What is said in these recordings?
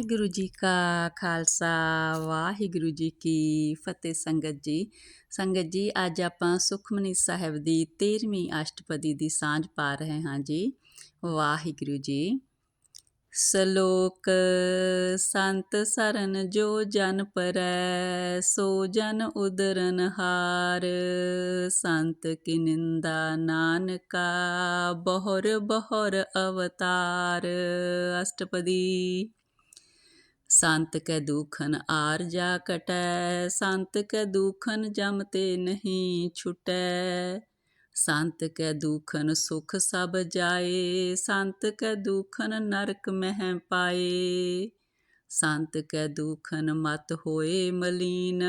ਵਾਹਿਗੁਰੂ ਜੀ ਕਾ ਖਾਲਸਾ, ਵਾਹਿਗੁਰੂ ਜੀ ਕੀ ਫਤਿਹ ਸੰਗਤ ਜੀ। ਸੰਗਤ ਜੀ, ਅੱਜ ਆਪਾਂ ਸੁਖਮਨੀ ਸਾਹਿਬ ਦੀ 13ਵੀਂ ਅਸ਼ਟਪਦੀ ਦੀ ਸਾਂਝ ਪਾ ਰਹੇ ਹਾਂ ਜੀ। ਵਾਹਿਗੁਰੂ ਜੀ, ਸ਼ਲੋਕ ਸੰਤ ਸਰਨ ਜੋ ਜਨ ਪਰੈ, ਸੋ ਜਨ ਉਦਰਨ ਹਾਰ। ਸੰਤ ਕੀ ਨਿੰਦਾ ਨਾਨਕਾ, ਬਹੁਰ ਬਹੁਰ ਅਵਤਾਰ। ਅਸ਼ਟਪਦੀ ਸੰਤ ਕੈ ਦੁਖਨ ਆਰ ਜਾ ਕਟੈ, ਸੰਤ ਕੈ ਦੁਖਨ ਜਮ ਤੇ ਨਹੀਂ ਛੁਟੈ। ਸੰਤ ਕੈ ਦੁਖਨ ਸੁਖ ਸਭ ਜਾਏ, ਸੰਤ ਕੈ ਦੁਖਨ ਨਰਕ ਮਹਿ ਪਾਏ। ਸੰਤ ਕੈ ਦੁਖਨ ਮਤ ਹੋਏ ਮਲੀਨ,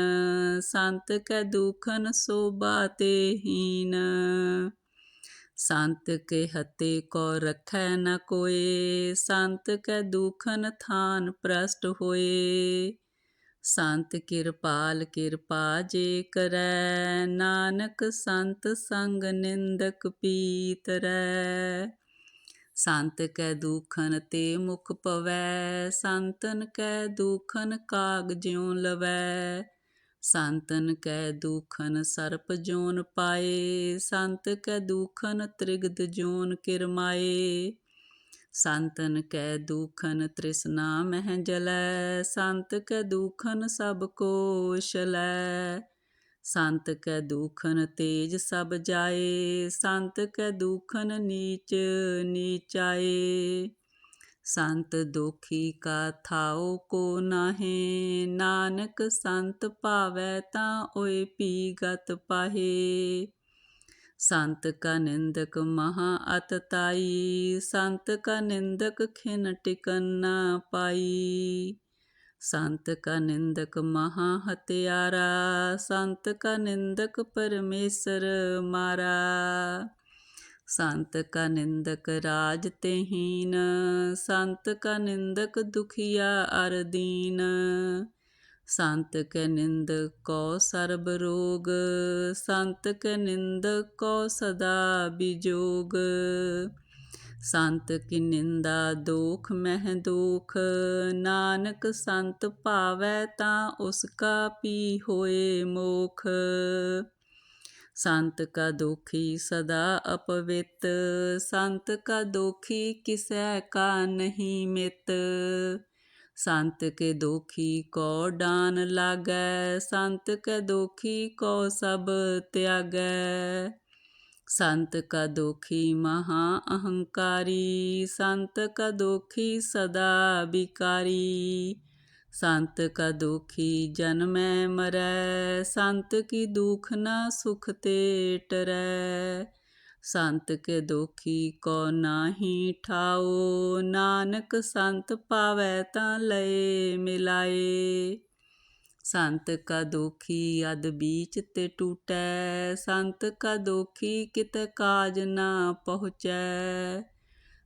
ਸੰਤ ਕੈ ਦੁਖਨ ਸੋਭਾ ਤੇ ਹੀਨ। ਸੰਤ ਕੇ ਹਤੇ ਕੋ ਰਖੈ ਨ ਕੋਏ, ਸੰਤ ਕੈ ਦੁਖਨ ਥਾਨ ਪ੍ਰਸਟ ਹੋਏ। ਸੰਤ ਕਿਰਪਾਲ ਕਿਰਪਾ ਜੇ ਕਰੈ, ਨਾਨਕ ਸੰਤ ਸੰਗ ਨਿੰਦਕ ਪੀਤਰੈ ਸੰਤ ਕੈ ਦੁਖਨ ਤੇ ਮੁਖ ਪਵੈ, ਸੰਤਨ ਕੈ ਦੁਖਨ ਕਾਗ ਜਿਉ ਲਵੈ। ਸੰਤਨ ਕੈ ਦੁਖਨ ਸਰਪ ਜੋਨ ਪਾਏ, ਸੰਤ ਕੈ ਦੁਖਨ ਤ੍ਰਿਗਦ ਜੋਨ ਕਿਰਮਾਏ। ਸੰਤਨ ਕੈ ਦੁਖਨ ਤ੍ਰਿਸ਼ਨਾ ਮਹਿ ਜਲੈ, ਸੰਤ ਕੈ ਦੁਖਨ ਸਭ ਕੋ ਸ਼ਲੈ ਸੰਤ ਕੈ ਦੁਖਨ ਤੇਜ ਸਭ ਜਾਏ, ਸੰਤ ਕੈ ਦੁਖਨ ਨੀਚ ਨੀਚਾਏ। ਸੰਤ ਦੁਖੀ ਕਾ ਥਾਉ ਕੋ ਨਾਹੇ, ਨਾਨਕ ਸੰਤ ਭਾਵੈ ਤਾਂ ਓਏ ਪੀ ਗਤ ਪਾਹੇ। ਸੰਤ ਕਾ ਨਿੰਦਕ ਮਹਾ ਅਤਤਾਈ ਸੰਤ ਕਾ ਨਿੰਦਕ ਖਿਨ ਟਿਕਨ ਨਾ ਪਾਈ। ਸੰਤ ਕਾ ਨਿੰਦਕ ਮਹਾ ਹਤਿਆਰਾ, ਸੰਤ ਕਾ ਨਿੰਦਕ ਪਰਮੇਸ਼ਰ ਮਾਰਾ। ਸੰਤ ਕਾ ਨਿੰਦਕ ਰਾਜ ਤੇ ਸੰਤ ਕਾ ਨਿੰਦਕ ਦੁਖੀਆ ਅਰਦੀਨ ਸੰਤ ਕੈ ਨਿੰਦ ਕੋ ਸਰਬ ਰੋਗ, ਸੰਤ ਕੈ ਨਿੰਦ ਕੋ ਸਦਾ ਬਿਜੋਗ। ਸੰਤ ਕੀ ਨਿੰਦਾ ਦੋਖ ਮਹਿ ਦੋਖ, ਨਾਨਕ ਸੰਤ ਭਾਵੈ ਤਾਂ ਉਸ ਕਾ ਪੀ ਹੋਏ ਮੋਖ। ਸੰਤ ਕਾ ਦੋਖੀ ਸਦਾ ਅਪਵਿੱਤ ਸੰਤ ਕਾ ਦੋਖੀ ਕਿਸੈ ਕਾ ਨਹੀਂ ਮਿਤ ਸੰਤ ਕੇ ਦੋਖੀ ਕੋ ਡਾਨ ਲਾਗੈ ਸੰਤ ਕੇ ਦੋਖੀ ਕੋ ਸਭ ਤਿਆਗੈ ਸੰਤ ਕਾ ਦੋਖੀ ਮਹਾ ਅਹੰਕਾਰੀ ਸੰਤ ਕਾ ਦੋਖੀ ਸਦਾ ਬਿਕਾਰੀ ਸੰਤ ਕਾ ਦੁਖੀ ਜਨਮੈ ਮਰੈ, ਸੰਤ ਕੀ ਦੁਖ ਨਾ ਸੁਖ ਤੇ ਟਰੈ। ਸੰਤ ਕੇ ਦੁਖੀ ਕੋ ਨਾਹੀ ਠਾਓ, ਨਾਨਕ ਸੰਤ ਪਾਵੈ ਤਾਂ ਲਏ ਮਿਲਾਏ। ਸੰਤ ਕਾ ਦੁਖੀ ਅਦ ਬੀਚ ਤੇ ਟੂਟੈ, ਸੰਤ ਕਾ ਦੁਖੀ ਕਿਤ ਕਾਜ ਨਾ ਪਹੁੰਚੈ।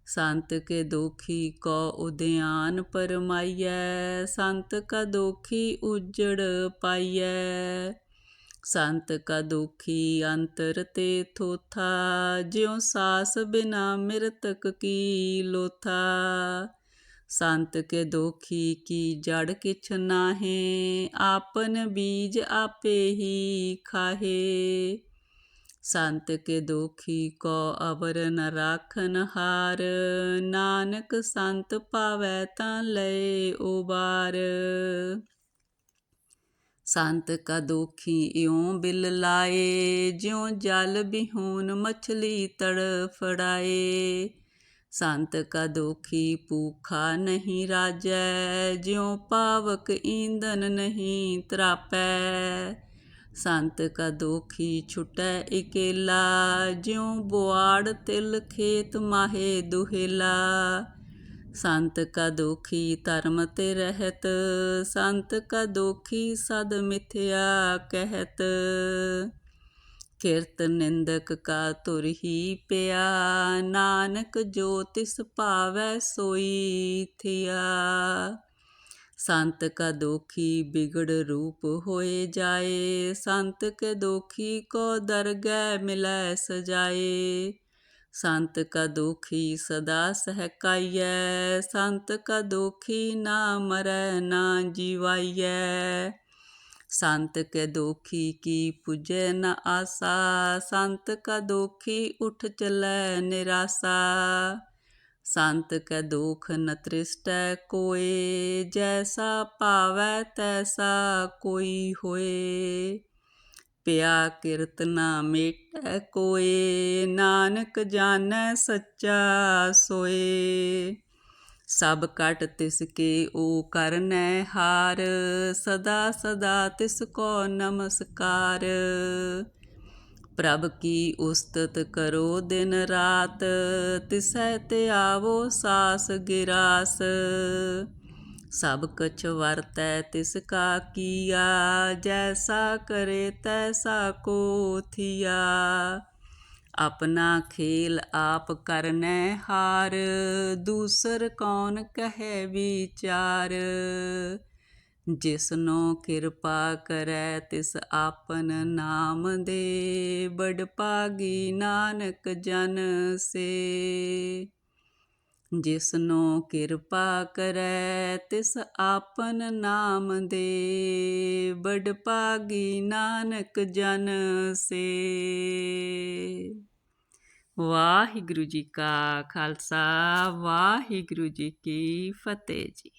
ਸੰਤ ਕੇ ਦੋਖੀ ਕੋ ਉਦਿਆਨ ਪਰਮਾਈਐ ਸੰਤ ਕਾ ਦੋਖੀ ਉਜੜ ਪਾਈਐ ਸੰਤ ਕਾ ਦੋਖੀ ਅੰਤਰ ਤੇ ਥੋਥਾ ਜਿਉ ਸਾਸ ਬਿਨਾ ਮਿਰਤਕ ਕੀ ਲੋਥਾ ਸੰਤ ਕੇ ਦੋਖੀ ਕੀ ਜੜ ਕਿਛ ਨਾਹੇ ਆਪਨ ਬੀਜ ਆਪੇ ਹੀ ਖਾਹੇ ਸੰਤ ਕੇ ਦੋਖੀ ਕੋ ਅਵਰ ਨ ਰਾਖਨ ਹਾਰ। ਨਾਨਕ ਸੰਤ ਪਾਵੈ ਤਾਂ ਲਏ ਉਬਾਰ। ਸੰਤ ਕਾ ਦੋਖੀ ਇਉਂ ਬਿਲ ਲਾਏ, ਜਿਉ ਜਲ ਬਿਹੂਨ ਮਛਲੀ ਤੜਫੜਾਏ ਸੰਤ ਕਾ ਦੋਖੀ ਭੂਖਾ ਨਹੀਂ ਰਾਜੈ, ਜਿਉ ਪਾਵਕ ਈਂਧਨ ਨਹੀਂ ਤਰਾਪੈ। ਸੰਤ ਕਾ ਦੋਖੀ ਛੁਟੈ ਇਕੇਲਾ, ਜਿਉ ਬੁਆੜ ਤਿਲ ਖੇਤ ਮਾਹੇ ਦੁਹੇਲਾ। ਸੰਤ ਕਾ ਦੋਖੀ ਧਰਮ ਤੇ ਰਹਿਤ, ਸੰਤ ਕਾ ਦੋਖੀ ਸਦ ਮਿਥਿਆ ਕਹਿਤ। ਕਿਰਤ ਨਿੰਦਕ ਕਾ ਤੁਰ ਹੀ ਪਿਆ, ਨਾਨਕ ਜੋ ਤਿਸ ਭਾਵੈ ਸੋਈ ਥਿਆ। ਸੰਤ ਕਾ ਦੋਖੀ ਬਿਗੜ ਰੂਪ ਹੋਏ ਜਾਏ, ਸੰਤ ਕੇ ਦੋਖੀ ਕੋ ਦਰਗਹਿ ਮਿਲੈ ਸਜਾਏ। ਸੰਤ ਕਾ ਦੋਖੀ ਸਦਾ ਸਹਿਕਾਈਐ, ਸੰਤ ਕਾ ਦੋਖੀ ਨਾ ਮਰੈ, ਨਾ ਜੀਵਾਈਐ। ਸੰਤ ਕੇ ਦੋਖੀ ਕੀ ਪੁਜੈ ਨ ਆਸਾ, ਸੰਤ ਕਾ ਦੋਖੀ ਉਠ ਚਲੈ ਨਿਰਾਸਾ। ਸੰਤ ਕੈ ਦੁਖ ਨ ਤ੍ਰਿਸ਼ਟੈ, ਕੋਏ ਜੈਸਾ ਭਾਵੈ ਤੈਸਾ ਕੋਈ ਹੋਏ। ਪਿਆ ਕਿਰਤ ਨਾ ਮੇਟੈ ਕੋਏ, ਨਾਨਕ ਜਾਣੈ ਸੱਚਾ ਸੋਏ। ਸਭ ਕਟ ਤਿਸ ਕੇ ਓ ਕਰਨੈ ਹਾਰ, ਸਦਾ ਸਦਾ ਤਿਸ ਕੋ ਨਮਸਕਾਰ। ਪ੍ਰਭ ਕੀ ਉਸਤਤ ਕਰੋ ਦਿਨ ਰਾਤ, ਤਿਸੈ ਤੇ ਆਵੋ ਸਾਸ ਗਿਰਾਸ। ਸਭ ਕਛ ਵਰਤੈ ਤਿਸ ਕਾ ਕੀਆ, ਜੈਸਾ ਕਰੇ ਤੈਸਾ ਕੋ ਥੀਆ। ਆਪਣਾ ਖੇਲ ਆਪ ਕਰਨੈ ਹਾਰ, ਦੂਸਰ ਕੌਣ ਕਹੈ ਵਿਚਾਰ। ਜਿਸਨੋ ਕਿਰਪਾ ਕਰੈ, ਤਿਸ ਆਪਨ ਨਾਮ ਦੇ। ਬੜ ਭਾਗੀ ਨਾਨਕ ਜਨ ਸੇ। ਜਿਸਨੋ ਕਿਰਪਾ ਕਰੈ, ਤਿਸ ਆਪਨ ਨਾਮ ਦੇ। ਬੜ ਭਾਗੀ ਨਾਨਕ ਜਨ ਸੇ। ਵਾਹਿਗੁਰੂ ਜੀ ਕਾ ਖਾਲਸਾ, ਵਾਹਿਗੁਰੂ ਜੀ ਕੀ ਫਤਿਹ ਜੀ।